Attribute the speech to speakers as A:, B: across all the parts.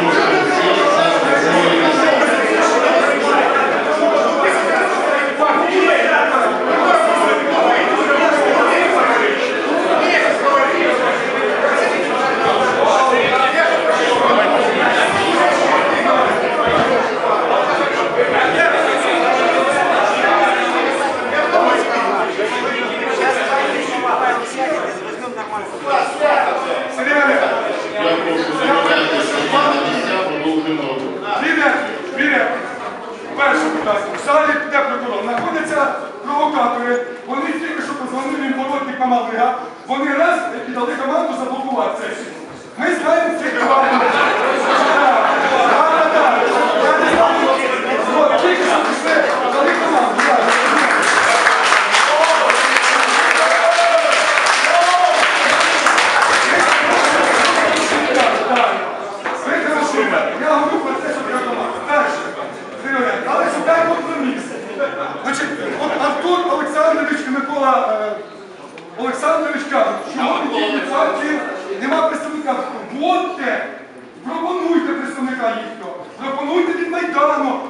A: Amen. Знаходяться провокатори. Вони тільки що позвонили їм команди. Вони раз і дали команду заблокувати сесію. Ми знаємо цих команд. Представника. Пропонуйте представника їхнього. Пропонуйте від Майдану.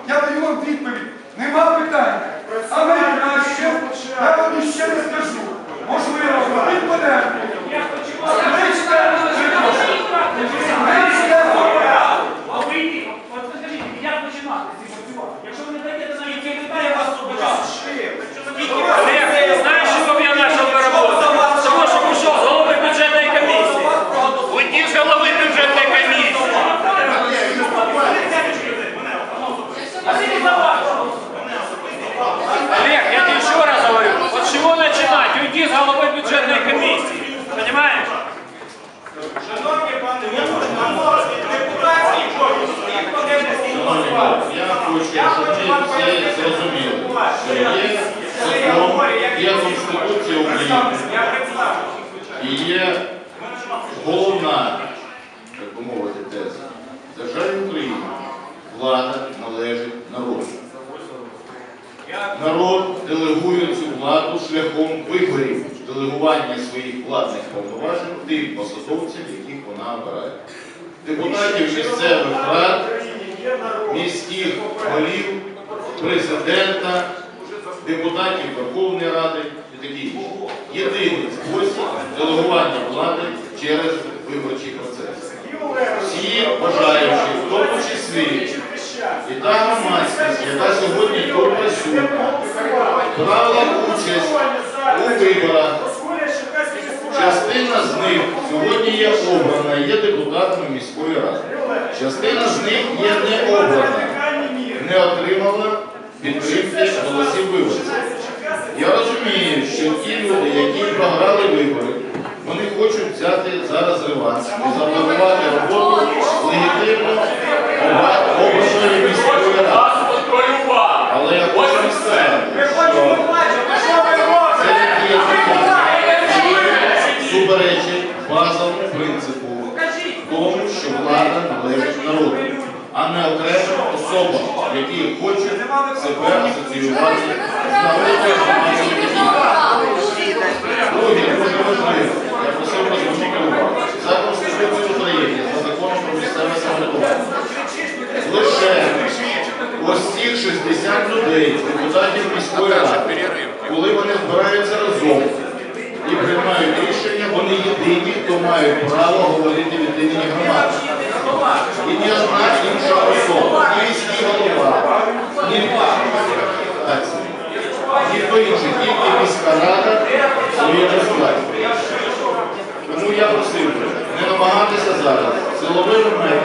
B: Хочу, щоб ми всі зрозуміли, що є закон, є Конституція України і є головна, так би мовити, теза. Державі Україна влада належить народу. Народ делегує цю владу шляхом виборів, делегування своїх владних повноважень тим посадовцям, яких вона обирає. Депутатів місцевих рад, міських голів, президента, депутатів Верховної Ради і такі інші. Єдиний спосіб делегування влади через виборчий процес. Всі бажаючі, в тому числі і та громадськість, яка сьогодні тут присутня, брала участь у виборах. Частина з них сьогодні є обрана, є депутатами міської ради. Частина з них є не не отримала підтримки голосів виборців. Я розумію, що ті люди, які програли вибори, вони хочуть взяти зараз реванш і заблокувати роботу легітимно обраної міської ради. Але я хочу сказати, що це є суперечить базовому принципу тому, що влада належить народу, а не окремим особам, які хочуть себе асоціювати з громадською Друге, дуже важливо, я просив вас увагу. За Конституцією України, за законом про місцеве самоврядування, лише цих 60 людей, депутатів міської ради, коли вони збираються разом і приймають рішення, вони єдині, хто мають право говорити від імені громади. Своєму складі. Тому я просив не намагатися зараз силовими методами,